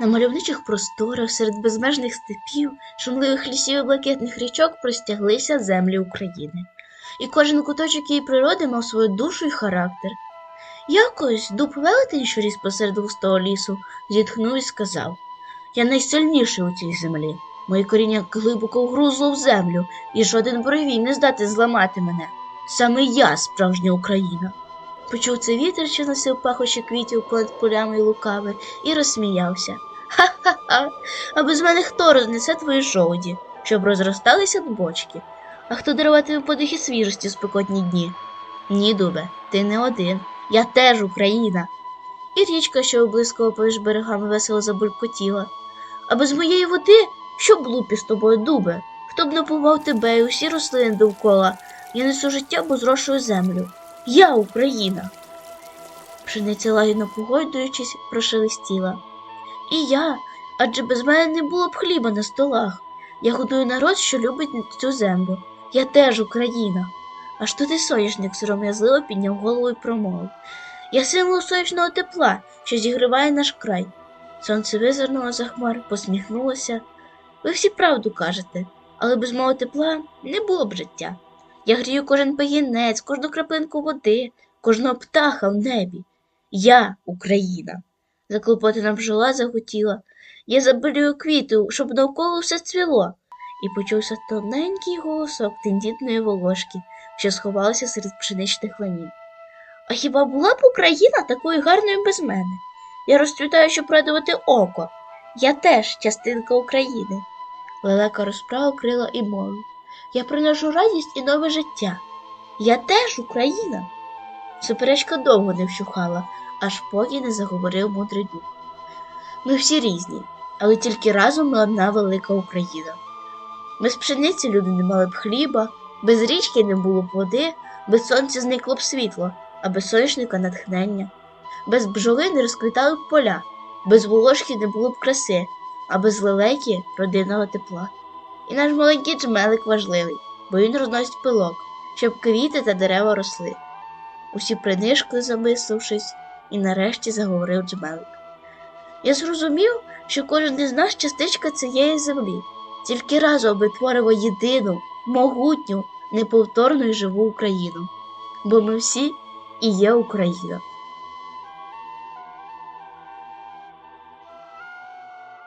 На мальовничих просторах серед безмежних степів, шумливих лісів і блакитних річок простяглися землі України, і кожен куточок її природи мав свою душу і характер. Якось дуб велетень, що ріс посеред густого лісу, зітхнув і сказав Я найсильніший у цій землі. Мої коріння глибоко вгрузло в землю, і жоден буревій не здатний зламати мене. Саме я справжня Україна. Почув це вітер, що носив пахощі квітів понад полями й лукави, і розсміявся. Ха-ха-ха. А без мене хто рознесе твої жовуді, щоб розросталися бочки? А хто даруватиме подихи свіжості в спекотні дні? Ні, дубе, ти не один. Я теж Україна. І річка, що облискала поміж берегами, весело забулькотіла. А без моєї води, що б лупі з тобою, дубе? Хто б напував тебе і усі рослини довкола? Я несу життя, бо зрошую землю. Я Україна. Пшениця лагідно погойдуючись, прошелестіла. І я, адже без мене не було б хліба на столах. Я годую народ, що любить цю землю. Я теж Україна. Аж тут і соняшник сором'язливо підняв голову і промовив. Я символ сонячного тепла, що зігріває наш край. Сонце визирнуло за хмар, посміхнулося. Ви всі правду кажете, але без мого тепла не було б життя. Я грію кожен пагінець, кожну краплинку води, кожного птаха в небі. Я Україна. Заклопотана бджола загутіла. Я забелюю квіти, щоб навколо все цвіло. І почувся тоненький голосок тендітної волошки, що сховалася серед пшеничних ланів. А хіба була б Україна такою гарною без мене? Я розцвітаю, щоб радувати око. Я теж частинка України. Лелека розправив крила і мовив. Я приношу радість і нове життя. Я теж Україна. Суперечка довго не вщухала, аж поки не заговорив мудрий дух. Ми всі різні, але тільки разом ми одна велика Україна. Без пшениці люди не мали б хліба, без річки не було б води, без сонця зникло б світло, а без соняшника натхнення. Без бджоли не розквітали б поля, без волошки не було б краси, а без лелеки родинного тепла. І наш маленький джмелик важливий, бо він розносить пилок, щоб квіти та дерева росли. Усі принишкли, замислившись, і нарешті заговорив джмелик. Я зрозумів, що кожен із нас частичка цієї землі, тільки разом ми творимо єдину, могутню, неповторну і живу Україну, бо ми всі і є Україна.